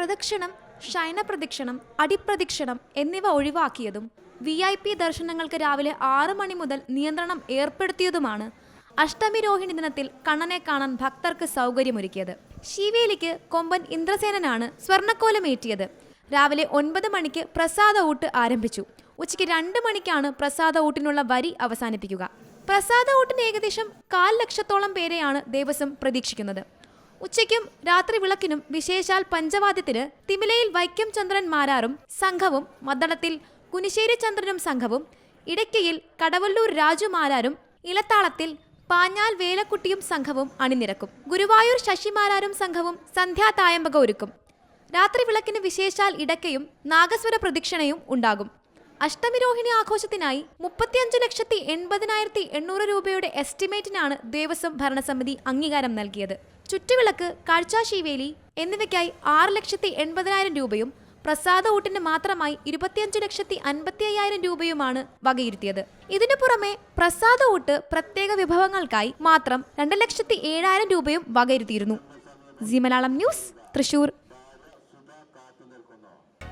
പ്രദക്ഷിണം ശയനപ്രദക്ഷിണം അടിപ്രദക്ഷിണം എന്നിവ ഒഴിവാക്കിയതും വി ഐ പി ദർശനങ്ങൾക്ക് രാവിലെ ആറ് മണി മുതൽ നിയന്ത്രണം ഏർപ്പെടുത്തിയതുമാണ് അഷ്ടമി രോഹിണി ദിനത്തിൽ കണ്ണനെ കാണാൻ ഭക്തർക്ക് സൗകര്യമൊരുക്കിയത്. ശിവേലിക്ക് കൊമ്പൻ ഇന്ദ്രസേനനാണ് സ്വർണക്കോലമേറ്റിയത്. രാവിലെ ഒൻപത് മണിക്ക് പ്രസാദ ഊട്ട് ആരംഭിച്ചു. ഉച്ചയ്ക്ക് രണ്ട് മണിക്കാണ് പ്രസാദ ഊട്ടിനുള്ള വരി അവസാനിപ്പിക്കുക. പ്രസാദ ഊട്ടിന് ഏകദേശം കാൽ ലക്ഷത്തോളം പേരെയാണ് ദേവസ്വം പ്രതീക്ഷിക്കുന്നത്. ഉച്ചയ്ക്കും രാത്രി വിളക്കിനും വിശേഷാൽ പഞ്ചവാദ്യത്തിന് തിമിലയിൽ വൈക്കം ചന്ദ്രൻ മാരാറും സംഘവും മദ്ദളത്തിൽ കുനിശ്ശേരി ചന്ദ്രനും സംഘവും ഇടയ്ക്കയിൽ കടവല്ലൂർ രാജു മാരാരും ഇലത്താളത്തിൽ പാഞ്ഞാൽ വേലക്കുട്ടിയും സംഘവും അണിനിരക്കും. ഗുരുവായൂർ ശശിമാരാരും സംഘവും സന്ധ്യാതായമ്പക ഒരുക്കും. രാത്രി വിളക്കിന് വിശേഷാൽ ഇടയ്ക്കയും നാഗസ്വര പ്രദക്ഷിണയും ഉണ്ടാകും. അഷ്ടമിരോഹിണി ആഘോഷത്തിനായി മുപ്പത്തിയഞ്ച് ലക്ഷത്തി എൺപതിനായിരത്തി എണ്ണൂറ് രൂപയുടെ എസ്റ്റിമേറ്റിനാണ് ദേവസ്വം ഭരണസമിതി അംഗീകാരം നൽകിയത്. ചുറ്റുവിളക്ക് കാഴ്ചാശീവേലി എന്നിവയ്ക്കായി ആറ് ലക്ഷത്തി എൺപതിനായിരം രൂപയും പ്രസാദ ഊട്ടിന് മാത്രമായി ഇരുപത്തിയഞ്ച് ലക്ഷത്തി അൻപത്തി അയ്യായിരം രൂപയുമാണ് വകയിരുത്തിയത്. ഇതിനു പുറമെ പ്രസാദ ഊട്ട് പ്രത്യേക വിഭവങ്ങൾക്കായി മാത്രം രണ്ട് ലക്ഷത്തി ഏഴായിരം രൂപയും വകയിരുത്തിയിരുന്നു. Zee Malayalam news Thrissur.